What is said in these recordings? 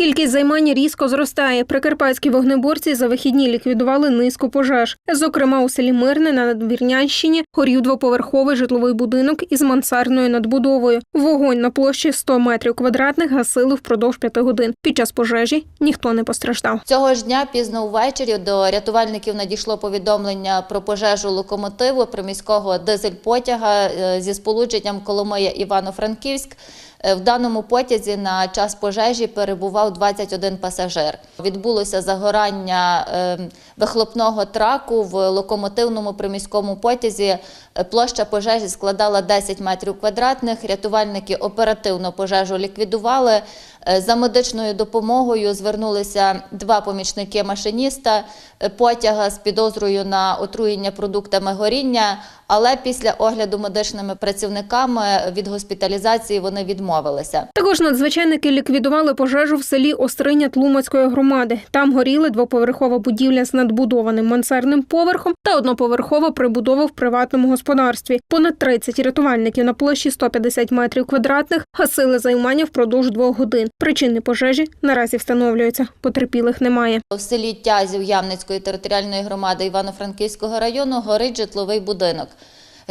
Кількість займань різко зростає. Прикарпатські вогнеборці за вихідні ліквідували низку пожеж. Зокрема, у селі Мирне на Надвірнянщині горів двоповерховий житловий будинок із мансардною надбудовою. Вогонь на площі 100 метрів квадратних гасили впродовж п'яти годин. Під час пожежі ніхто не постраждав. Цього ж дня пізно увечері до рятувальників надійшло повідомлення про пожежу локомотиву приміського дизель-потяга е, зі сполученням Коломия Івано-Франківськ. Е, В даному потязі на час пожежі перебував 21 пасажир. Відбулося загорання е, вихлопного траку в локомотивному приміському потязі. Е, Площа пожежі складала 10 метрів квадратних. Рятувальники оперативно пожежу ліквідували. Е, За медичною допомогою звернулися два помічники машиніста е, потяга з підозрою на отруєння продуктами горіння, але після огляду медичними працівниками від госпіталізації вони відмовилися. Також надзвичайники ліквідували пожежу в селі Остриня Тлумацької громади. Там горіли двоповерхова будівля з надбудованим мансардним поверхом та одноповерхова прибудова в приватному господарстві. Понад 30 рятувальників на площі 150 метрів квадратних гасили займання впродовж двох годин. Причини пожежі наразі встановлюються. Потерпілих немає. В селі Тязів Ямницької територіальної громади Івано-Франківського району горить житловий будинок.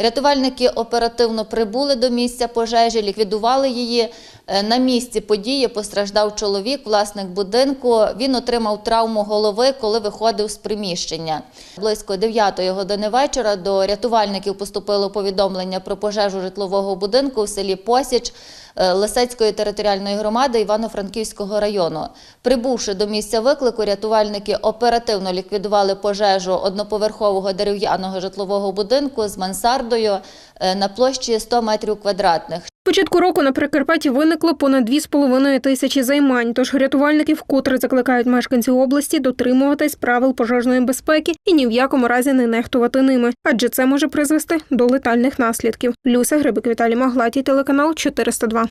Рятувальники оперативно прибули до місця пожежі, ліквідували її. Е, На місці події постраждав чоловік, власник будинку. Він отримав травму голови, коли виходив з приміщення. Близько 9 години вечора до рятувальників поступило повідомлення про пожежу житлового будинку в селі Посіч е, Лисецької територіальної громади Івано-Франківського району. Прибувши до місця виклику, рятувальники оперативно ліквідували пожежу одноповерхового дерев'яного житлового будинку з мансардою е, на площі 100 метрів квадратних. Початку року на Прикарпатті виникло понад 2,5 тисячі займань. Тож рятувальники вкотре закликають мешканців області дотримуватись правил пожежної безпеки і ні в якому разі не нехтувати ними, адже це може призвести до летальних наслідків. Люся Грибик Віталій Маглатій, телеканал 402.